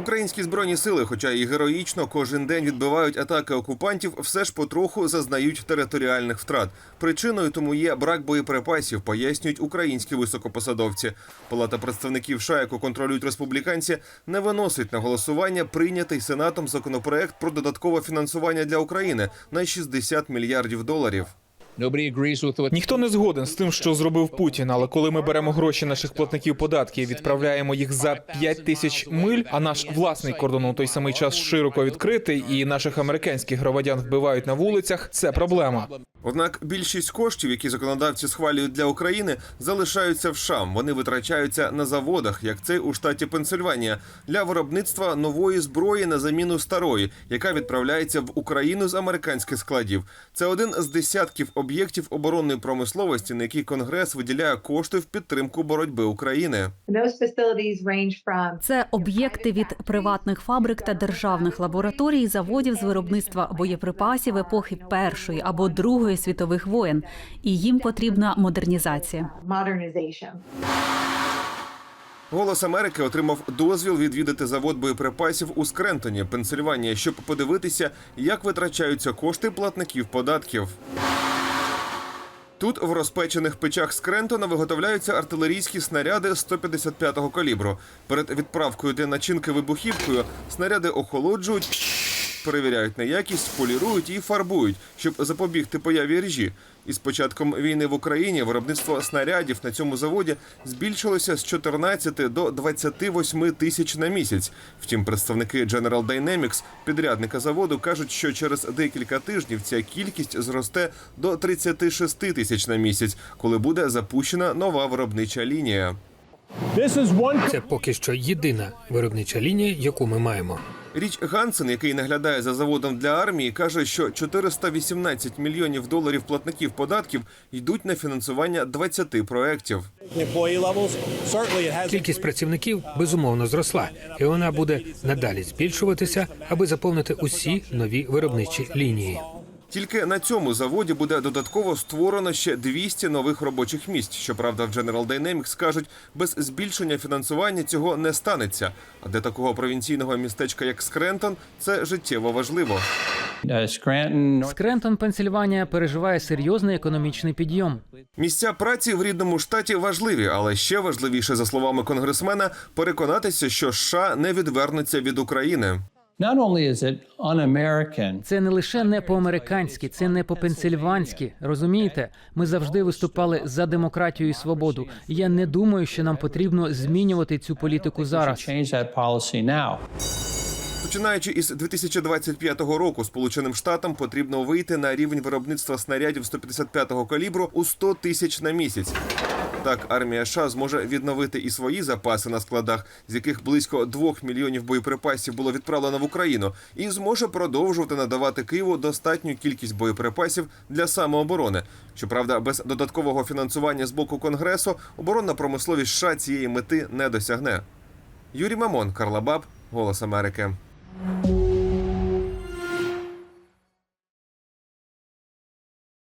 Українські збройні сили, хоча і героїчно кожен день відбивають атаки окупантів, все ж потроху зазнають територіальних втрат. Причиною тому є брак боєприпасів, пояснюють українські високопосадовці. Палата представників США, яку контролюють республіканці, не виносить на голосування прийнятий сенатом законопроект про додаткове фінансування для України на 60 мільярдів доларів. Nobody agrees Ніхто не згоден з тим, що зробив Путін. Але коли ми беремо гроші наших платників податків, і відправляємо їх за 5 тисяч миль, а наш власний кордон у той самий час широко відкритий, і наших американських громадян вбивають на вулицях, це проблема. Однак більшість коштів, які законодавці схвалюють для України, залишаються в США. Вони витрачаються на заводах, як цей у штаті Пенсильванія, для виробництва нової зброї на заміну старої, яка відправляється в Україну з американських складів. Це один з десятків об'єктів оборонної промисловості, на які Конгрес виділяє кошти в підтримку боротьби України. Це об'єкти від приватних фабрик та державних лабораторій, заводів з виробництва боєприпасів епохи Першої або Другої світових воєн, і їм потрібна модернізація. Голос Америки отримав дозвіл відвідати завод боєприпасів у Скрентоні, Пенсильванія, щоб подивитися, як витрачаються кошти платників податків. Тут в розпечених печах Скрентона виготовляються артилерійські снаряди 155-го калібру. Перед відправкою для начинки вибухівкою снаряди охолоджують, перевіряють на якість, полірують і фарбують, щоб запобігти появі ржі. Із початком війни в Україні виробництво снарядів на цьому заводі збільшилося з 14 до 28 тисяч на місяць. Втім, представники General Dynamics, підрядника заводу, кажуть, що через декілька тижнів ця кількість зросте до 36 тисяч на місяць, коли буде запущена нова виробнича лінія. це поки що єдина виробнича лінія, яку ми маємо. Річ Гансен, який наглядає за заводом для армії, каже, що 418 мільйонів доларів платників податків йдуть на фінансування 20 проєктів. Кількість працівників безумовно зросла, і вона буде надалі збільшуватися, аби заповнити усі нові виробничі лінії. Тільки на цьому заводі буде додатково створено ще 200 нових робочих місць. Щоправда, в General Dynamics кажуть, без збільшення фінансування цього не станеться. А для такого провінційного містечка, як Скрентон, це життєво важливо. Скрентон, Пенсильванія переживає серйозний економічний підйом. Місця праці в рідному штаті важливі, але ще важливіше, за словами конгресмена, переконатися, що США не відвернуться від України. Це не лише не по-американськи, це не по-пенсильванськи. Розумієте, ми завжди виступали за демократію і свободу. Я не думаю, що нам потрібно змінювати цю політику зараз. Починаючи із 2025 року, Сполученим Штатам потрібно вийти на рівень виробництва снарядів 155-го калібру у 100 тисяч на місяць. Так, армія США зможе відновити і свої запаси на складах, з яких близько 2 мільйонів боєприпасів було відправлено в Україну, і зможе продовжувати надавати Києву достатню кількість боєприпасів для самооборони. Щоправда, без додаткового фінансування з боку Конгресу оборонна промисловість США цієї мети не досягне. Юрій Мамон, Карла Баб, Голос Америки. Thank you.